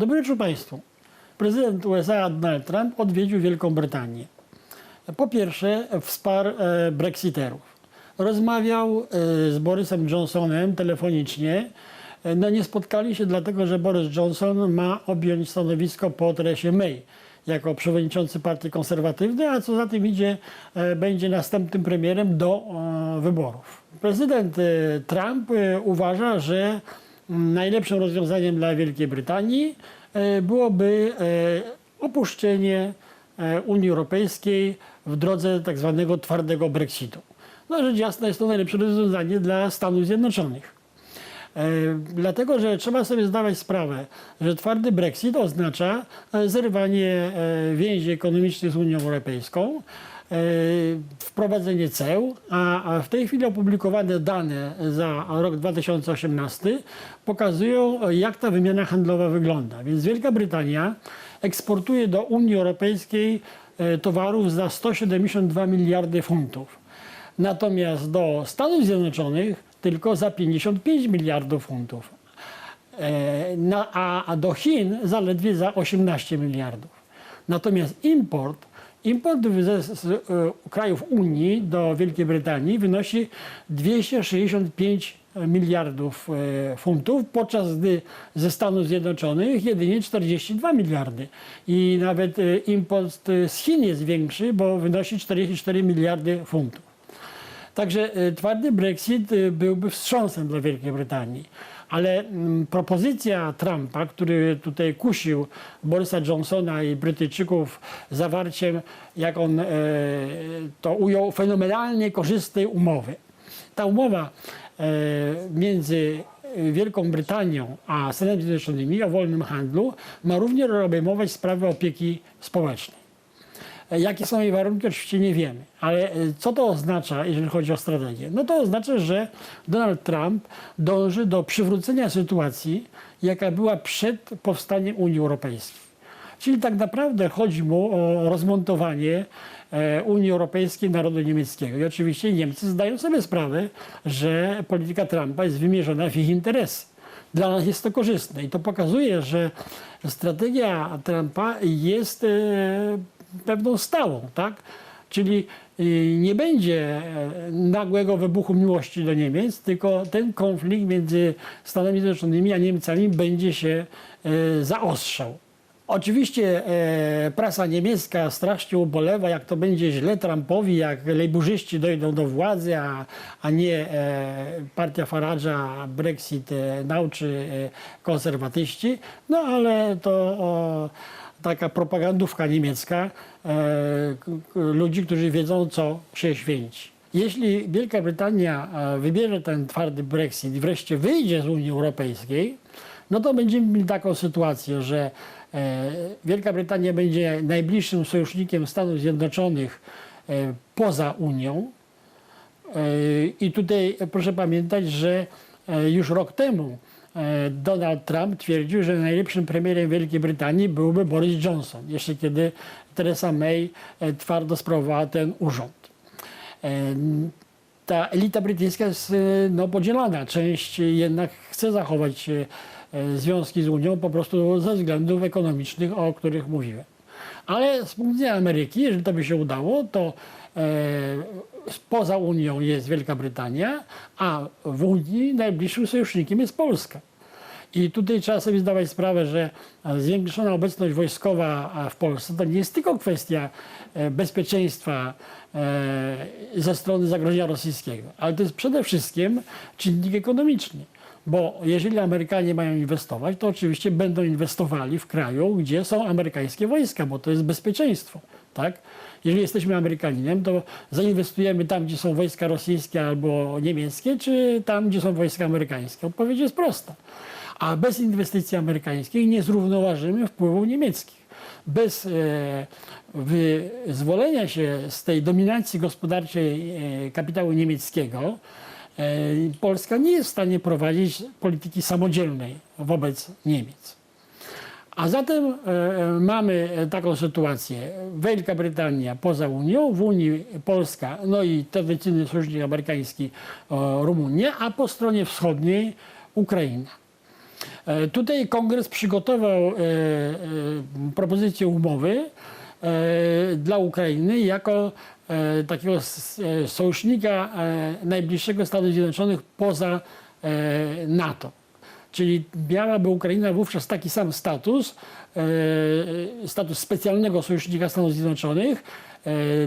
Dobry wieczór Państwu. Prezydent USA Donald Trump odwiedził Wielką Brytanię. Po pierwsze wsparł e, Brexiterów. Rozmawiał e, z Borysem Johnsonem telefonicznie. E, No nie spotkali się dlatego, że Boris Johnson ma objąć stanowisko po Teresie May jako przewodniczący Partii Konserwatywnej, a co za tym idzie, będzie następnym premierem do wyborów. Prezydent Trump uważa, że najlepszym rozwiązaniem dla Wielkiej Brytanii e, byłoby e, opuszczenie e, Unii Europejskiej w drodze tak zwanego twardego Brexitu. No rzecz jasna jest to najlepsze rozwiązanie dla Stanów Zjednoczonych. Dlatego, że trzeba sobie zdawać sprawę, że twardy Brexit oznacza zerwanie więzi ekonomicznych z Unią Europejską, wprowadzenie ceł, a w tej chwili opublikowane dane za rok 2018 pokazują, e, jak ta wymiana handlowa wygląda. Więc Wielka Brytania eksportuje do Unii Europejskiej e, towarów za 172 miliardy funtów. Natomiast do Stanów Zjednoczonych tylko za 55 miliardów funtów, E, a do Chin zaledwie za 18 miliardów. Natomiast import, import ze, z e, krajów Unii do Wielkiej Brytanii wynosi 265 miliardów e, funtów, podczas gdy ze Stanów Zjednoczonych jedynie 42 miliardy. I nawet e, import z Chin jest większy, bo wynosi 44 miliardy funtów. Także twardy Brexit byłby wstrząsem dla Wielkiej Brytanii. Ale mm, propozycja Trumpa, który tutaj kusił Borysa Johnsona i Brytyjczyków zawarciem, jak on e, to ujął, fenomenalnie korzystnej umowy. Ta umowa e, między Wielką Brytanią a Stanami Zjednoczonymi o wolnym handlu ma również obejmować sprawy opieki społecznej. Jakie są jej warunki, oczywiście nie wiemy. Ale e, co to oznacza, jeżeli chodzi o strategię? No to oznacza, że Donald Trump dąży do przywrócenia sytuacji, jaka była przed powstaniem Unii Europejskiej. Czyli tak naprawdę chodzi mu o rozmontowanie e, Unii Europejskiej narodu niemieckiego. I oczywiście Niemcy zdają sobie sprawę, że polityka Trumpa jest wymierzona w ich interesy. Dla nas jest to korzystne i to pokazuje, że strategia Trumpa jest e, pewną stałą, tak? Czyli y, nie będzie e, nagłego wybuchu miłości do Niemiec, tylko ten konflikt między Stanami Zjednoczonymi a Niemcami będzie się e, zaostrzał. Oczywiście e, prasa niemiecka strasznie ubolewa, jak to będzie źle Trumpowi, jak lejburzyści dojdą do władzy, a, a nie partia Farage'a Brexit nauczy konserwatyści. No ale to o, taka propagandówka niemiecka ludzi, którzy wiedzą, co się święci. Jeśli Wielka Brytania e, wybierze ten twardy Brexit i wreszcie wyjdzie z Unii Europejskiej, no to będziemy mieli taką sytuację, że e, Wielka Brytania będzie najbliższym sojusznikiem Stanów Zjednoczonych e, poza Unią. E, I tutaj proszę pamiętać, że e, już rok temu e, Donald Trump twierdził, że najlepszym premierem Wielkiej Brytanii byłby Boris Johnson, jeszcze kiedy Theresa May e, twardo sprawowała ten urząd. E, Ta elita brytyjska jest e, no, podzielona. Część jednak chce zachować związki z Unią po prostu ze względów ekonomicznych, o których mówiłem. Ale z punktu widzenia Ameryki, jeżeli to by się udało, to poza Unią jest Wielka Brytania, a w Unii najbliższym sojusznikiem jest Polska. I tutaj trzeba sobie zdawać sprawę, że zwiększona obecność wojskowa w Polsce to nie jest tylko kwestia e, bezpieczeństwa e, ze strony zagrożenia rosyjskiego, ale to jest przede wszystkim czynnik ekonomiczny. Bo jeżeli Amerykanie mają inwestować, to oczywiście będą inwestowali w kraju, gdzie są amerykańskie wojska, bo to jest bezpieczeństwo. Tak? Jeżeli jesteśmy Amerykaninem, to zainwestujemy tam, gdzie są wojska rosyjskie albo niemieckie, czy tam, gdzie są wojska amerykańskie. Odpowiedź jest prosta. A bez inwestycji amerykańskich nie zrównoważymy wpływów niemieckich. Bez e, wyzwolenia się z tej dominacji gospodarczej e, kapitału niemieckiego, e, Polska nie jest w stanie prowadzić polityki samodzielnej wobec Niemiec. A zatem mamy taką sytuację. Wielka Brytania poza Unią, w Unii Polska, no i tradycyjny sojusznik amerykański Rumunia, a po stronie wschodniej Ukraina. E, Tutaj kongres przygotował e, e, propozycję umowy dla Ukrainy jako takiego sojusznika najbliższego Stanów Zjednoczonych poza NATO. Czyli miałaby Ukraina wówczas taki sam status, status specjalnego sojusznika Stanów Zjednoczonych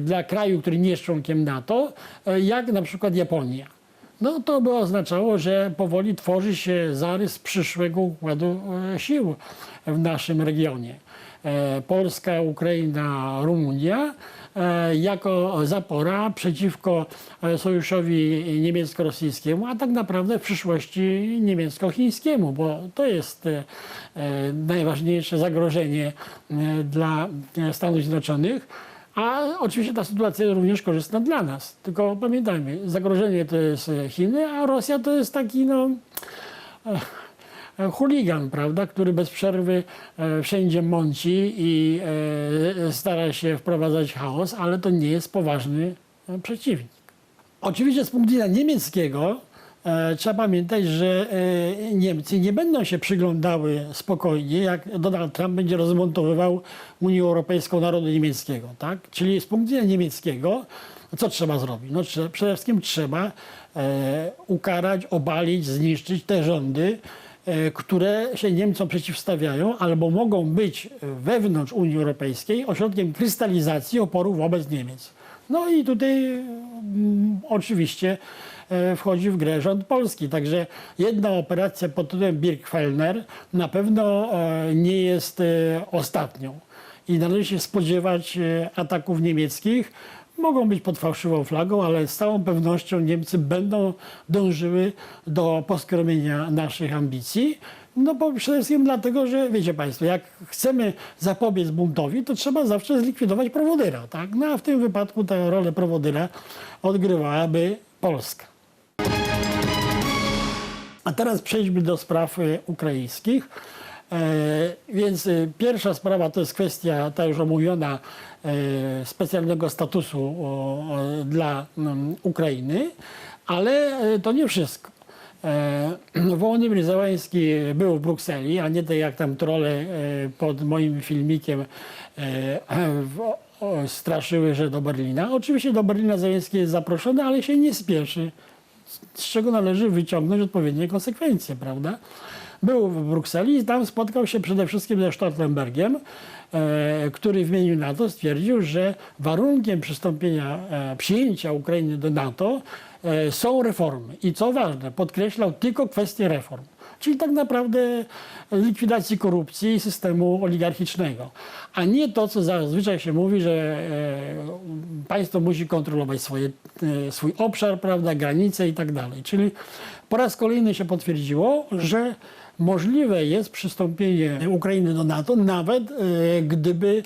dla kraju, który nie jest członkiem NATO, jak na przykład Japonia. No to by oznaczało, że powoli tworzy się zarys przyszłego układu e, sił w naszym regionie. E, Polska, Ukraina, Rumunia e, jako zapora przeciwko sojuszowi niemiecko-rosyjskiemu, a tak naprawdę w przyszłości niemiecko-chińskiemu, bo to jest najważniejsze zagrożenie dla Stanów Zjednoczonych. A oczywiście ta sytuacja jest również korzystna dla nas. Tylko pamiętajmy, zagrożenie to jest e, Chiny, a Rosja to jest taki no, e, chuligan, prawda, który bez przerwy e, wszędzie mąci i e, stara się wprowadzać chaos, ale to nie jest poważny e, przeciwnik. Oczywiście z punktu widzenia niemieckiego e, trzeba pamiętać, że e, Niemcy nie będą się przyglądały spokojnie, jak Donald Trump będzie rozmontowywał Unię Europejską narodu niemieckiego. Tak? Czyli z punktu widzenia niemieckiego, co trzeba zrobić? No, przede wszystkim trzeba e, ukarać, obalić, zniszczyć te rządy, e, które się Niemcom przeciwstawiają albo mogą być wewnątrz Unii Europejskiej ośrodkiem krystalizacji oporu wobec Niemiec. No i tutaj mm, oczywiście e, wchodzi w grę rząd polski. Także jedna operacja pod tytułem Birkfellner na pewno e, nie jest e, ostatnią. I należy się spodziewać e, ataków niemieckich. Mogą być pod fałszywą flagą, ale z całą pewnością Niemcy będą dążyły do poskromienia naszych ambicji. No bo przede wszystkim dlatego, że wiecie Państwo, jak chcemy zapobiec buntowi, to trzeba zawsze zlikwidować prowodyra. Tak? No a w tym wypadku tę rolę prowodyra odgrywałaby Polska. A teraz przejdźmy do spraw e, ukraińskich. E, więc e, pierwsza sprawa to jest kwestia, ta już omówiona, specjalnego statusu dla mm, Ukrainy, ale to nie wszystko. Wołodymyr Załański był w Brukseli, a nie tak jak tam trole e, pod moim filmikiem straszyły, że do Berlina. Oczywiście do Berlina Załański jest zaproszony, ale się nie spieszy z czego należy wyciągnąć odpowiednie konsekwencje, prawda? Był w Brukseli i tam spotkał się przede wszystkim ze Stoltenbergiem, e, który w imieniu NATO stwierdził, że warunkiem przystąpienia, e, przyjęcia Ukrainy do NATO e, są reformy. I co ważne, podkreślał tylko kwestię reform. Czyli tak naprawdę likwidacji korupcji i systemu oligarchicznego. A nie to, co zazwyczaj się mówi, że e, państwo musi kontrolować swoje, e, swój obszar, prawda, granice i tak dalej. Czyli po raz kolejny się potwierdziło, że możliwe jest przystąpienie Ukrainy do NATO, nawet e, gdyby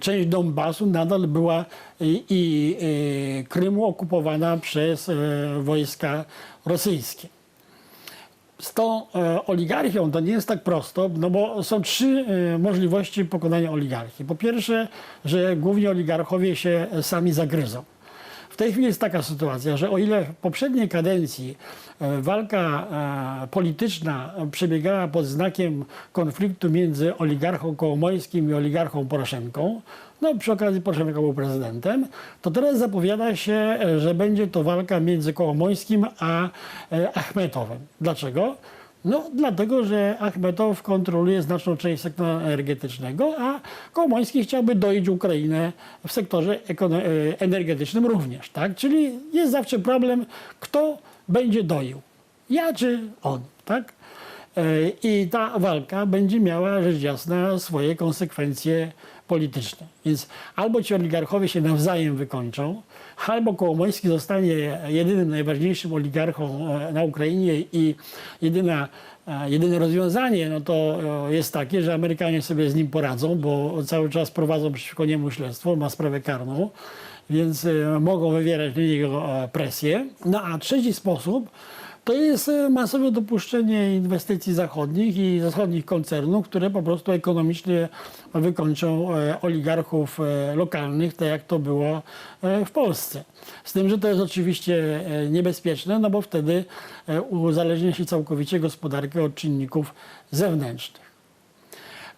część Donbasu nadal była i, i Krymu okupowana przez wojska rosyjskie z tą e, oligarchią to nie jest tak prosto, no bo są trzy e, możliwości pokonania oligarchii. Po pierwsze, że głównie oligarchowie się sami zagryzą. W tej chwili jest taka sytuacja, że o ile w poprzedniej kadencji e, walka polityczna przebiegała pod znakiem konfliktu między oligarchą Kołomońskim i oligarchą Poroszenką, no przy okazji Poroszenko był prezydentem, to teraz zapowiada się, e, że będzie to walka między Kołomońskim a e, Achmetowem. Dlaczego? No, dlatego, że Achmetow kontroluje znaczną część sektora energetycznego, a Kołomoński chciałby doić Ukrainę w sektorze e, energetycznym również. Tak? Czyli jest zawsze problem, kto będzie doił. Ja czy on. Tak? I ta walka będzie miała rzecz jasna swoje konsekwencje polityczne. Więc albo ci oligarchowie się nawzajem wykończą, albo Kołomoński zostanie jedynym najważniejszym oligarchą e, na Ukrainie i jedyna, e, jedyne rozwiązanie no to e, jest takie, że Amerykanie sobie z nim poradzą, bo cały czas prowadzą przeciwko niemu śledztwo, ma sprawę karną, więc mogą wywierać na niego presję. No a trzeci sposób To jest e, masowe dopuszczenie inwestycji zachodnich i zachodnich koncernów, które po prostu ekonomicznie wykończą e, oligarchów e, lokalnych, tak jak to było w Polsce. Z tym, że to jest oczywiście niebezpieczne, no bo wtedy uzależnia się całkowicie gospodarkę od czynników zewnętrznych.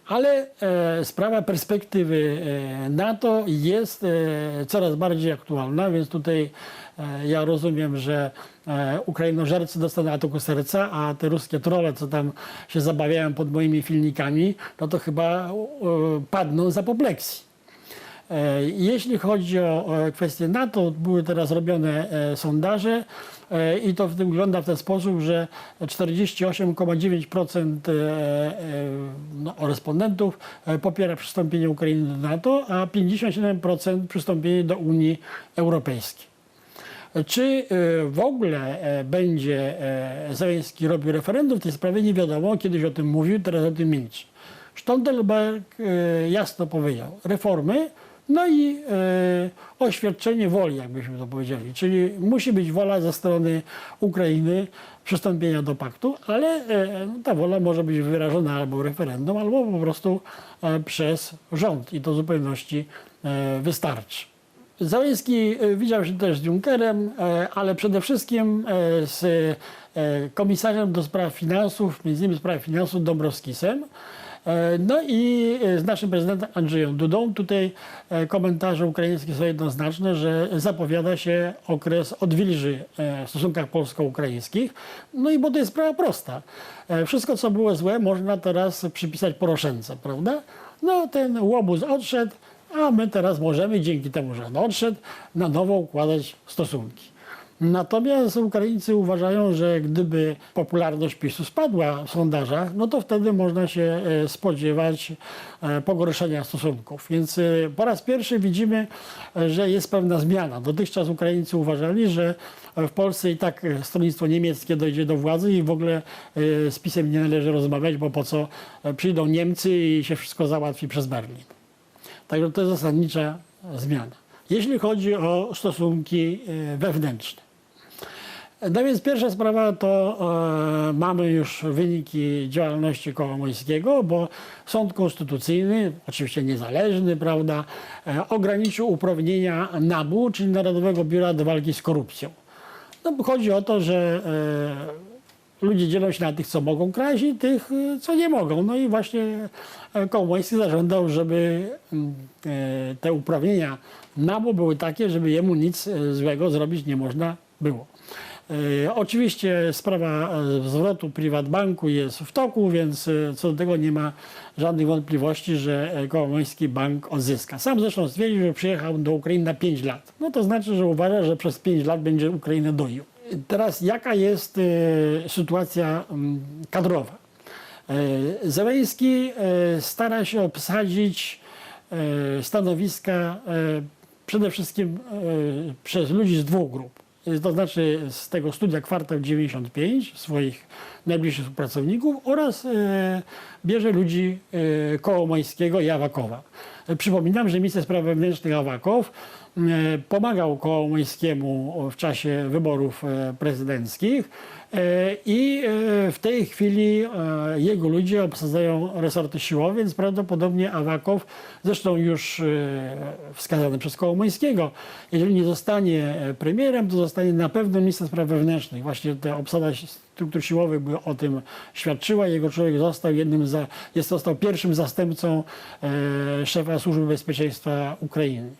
Ale e, sprawa perspektywy e, NATO jest e, coraz bardziej aktualna, więc tutaj e, ja rozumiem, że e, Ukrainożercy dostaną ataku serca, a te ruskie trole, co tam się zabawiają pod moimi filmikami, no to chyba e, padną z apopleksji. E, Jeśli chodzi o kwestię NATO, były teraz robione e, sondaże e, i to wygląda w ten sposób, że 48,9% e, e, no, respondentów popiera przystąpienie Ukrainy do NATO, a 57% przystąpienie do Unii Europejskiej. Czy w ogóle będzie Zeleński robił referendum w tej sprawie nie wiadomo. Kiedyś o tym mówił, teraz o tym milczy. Stoltenberg jasno powiedział, reformy, no i e, oświadczenie woli, jakbyśmy to powiedzieli. Czyli musi być wola ze strony Ukrainy przystąpienia do paktu, ale e, ta wola może być wyrażona albo referendum, albo po prostu e, przez rząd i to w zupełności e, wystarczy. Załęski e, widział się też z Junckerem, e, ale przede wszystkim e, z komisarzem do spraw finansów, między innymi spraw finansów Dąbrowskisem. E, No i e, z naszym prezydentem Andrzejem Dudą. Tutaj e, komentarze ukraińskie są jednoznaczne, że zapowiada się okres odwilży w stosunkach polsko-ukraińskich. No i bo to jest sprawa prosta. Wszystko, co było złe, można teraz przypisać Poroszence, prawda? No ten łobuz odszedł, a my teraz możemy, dzięki temu, że on odszedł, na nowo układać stosunki. Natomiast Ukraińcy uważają, że gdyby popularność PiSu spadła w sondażach, no to wtedy można się e, spodziewać e, pogorszenia stosunków. Więc e, po raz pierwszy widzimy, że jest pewna zmiana. Dotychczas Ukraińcy uważali, że w Polsce i tak stronnictwo niemieckie dojdzie do władzy i w ogóle z PiSem nie należy rozmawiać, bo po co przyjdą Niemcy i się wszystko załatwi przez Berlin. Także to jest zasadnicza zmiana. Jeśli chodzi o stosunki wewnętrzne. No więc pierwsza sprawa to e, mamy już wyniki działalności Kołomońskiego, bo Sąd Konstytucyjny, oczywiście niezależny, prawda, e, ograniczył uprawnienia NABU, czyli Narodowego Biura do Walki z Korupcją. No, chodzi o to, że e, ludzie dzielą się na tych, co mogą kraść i tych, e, co nie mogą. No i właśnie e, Kołomoński zażądał, żeby e, te uprawnienia NABU były takie, żeby jemu nic e, złego zrobić nie można było. E, Oczywiście sprawa e, zwrotu Privatbanku jest w toku, więc e, co do tego nie ma żadnych wątpliwości, że Kołomoński bank odzyska. Sam zresztą stwierdził, że przyjechał do Ukrainy na 5 lat. No to znaczy, że uważa, że przez 5 lat będzie Ukrainę doił. Teraz jaka jest sytuacja mm, kadrowa? Zeleński stara się obsadzić stanowiska przede wszystkim przez ludzi z dwóch grup. To znaczy z tego studia Kwartał 95, swoich najbliższych współpracowników oraz e, bierze ludzi e, Kołomońskiego i Awakowa. E, Przypominam, że minister spraw wewnętrznych Awakow pomagał Kołomońskiemu w czasie wyborów prezydenckich i w tej chwili jego ludzie obsadzają resorty siłowe, więc prawdopodobnie Awakow, zresztą już wskazany przez Kołomońskiego, jeżeli nie zostanie premierem, to zostanie na pewno minister spraw wewnętrznych. Właśnie ta obsada struktur siłowych by o tym świadczyła. Jego człowiek został jednym za, jest został pierwszym zastępcą e, szefa Służby Bezpieczeństwa Ukrainy.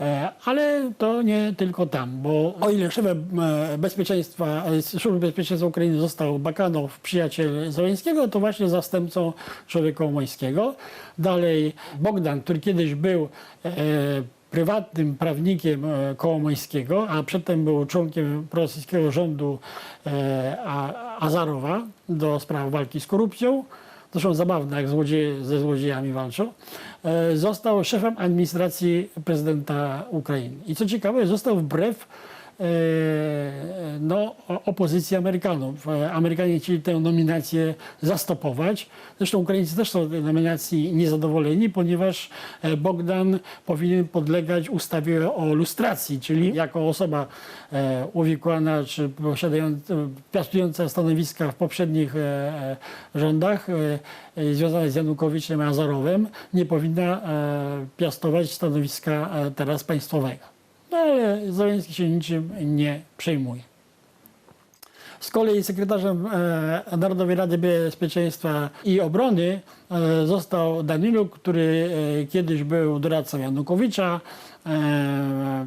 E, Ale to nie tylko tam, bo o ile szefem e, bezpieczeństwa, e, Służby Bezpieczeństwa Ukrainy został Bakanow, przyjaciel Zeleńskiego, to właśnie zastępcą człowieka Łomońskiego. Dalej Bogdan, który kiedyś był prywatnym prawnikiem e, Kołomońskiego, a przedtem był członkiem prorosyjskiego rządu e, Azarowa do spraw walki z korupcją. Zresztą zabawne, jak złodzieje ze złodziejami walczą. E, Został szefem administracji prezydenta Ukrainy. I co ciekawe, został wbrew no, o- opozycji Amerykanów. E, Amerykanie chcieli tę nominację zastopować. Zresztą Ukraińcy też są nominacji niezadowoleni, ponieważ e, Bogdan powinien podlegać ustawie o lustracji, czyli jako osoba e, uwikłana czy piastująca stanowiska w poprzednich e, e, rządach e, e, związane z Janukowiczem Azarowem, nie powinna e, piastować stanowiska e, teraz państwowego. No ale Zeleński się niczym nie przejmuje. Z kolei sekretarzem e, Narodowej Rady Bezpieczeństwa i Obrony e, został Daniluk, który e, kiedyś był doradcą Janukowicza.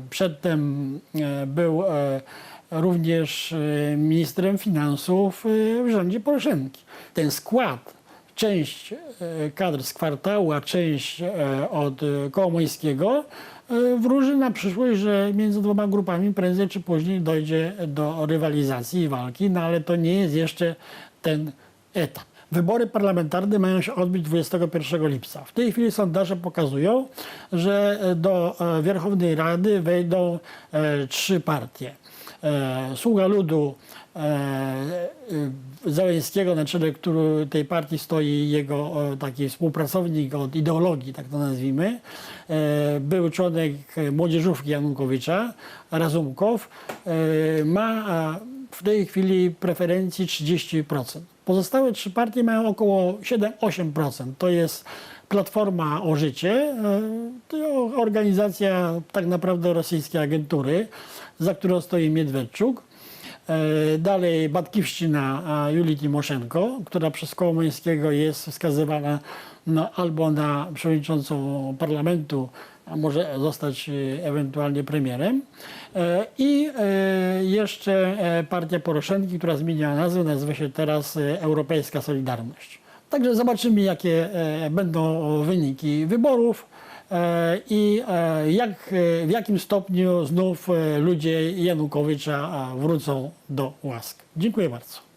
Przedtem był również ministrem finansów w rządzie Poroszenki. Ten skład, część kadr z kwartału, a część od Kołomońskiego wróży na przyszłość, że między dwoma grupami prędzej czy później dojdzie do rywalizacji i walki, no ale to nie jest jeszcze ten etap. Wybory parlamentarne mają się odbyć 21 lipca. W tej chwili sondaże pokazują, że do e, Wierchownej Rady wejdą e, trzy partie. E, Sługa Ludu e, e, Zaleńskiego, na czele który, tej partii stoi jego taki współpracownik od ideologii, tak to nazwijmy, był członek młodzieżówki Janukowicza, Razumkow, ma w tej chwili preferencji 30%. Pozostałe trzy partie mają około 7-8%. To jest Platforma o Życie, to organizacja tak naprawdę rosyjskiej agentury, za którą stoi Miedwedczuk. E, Dalej Batkiwścina a, Julii Timoszenko, która przez Kołomońskiego jest wskazywana no, albo na przewodniczącą parlamentu, a może zostać e, ewentualnie premierem. E, I jeszcze partia Poroszenki, która zmieniła nazwę, nazywa się teraz Europejska Solidarność. Także zobaczymy, jakie będą wyniki wyborów i e, jak, e, w jakim stopniu znów e, ludzie Janukowycza wrócą do łask. Dziękuję bardzo.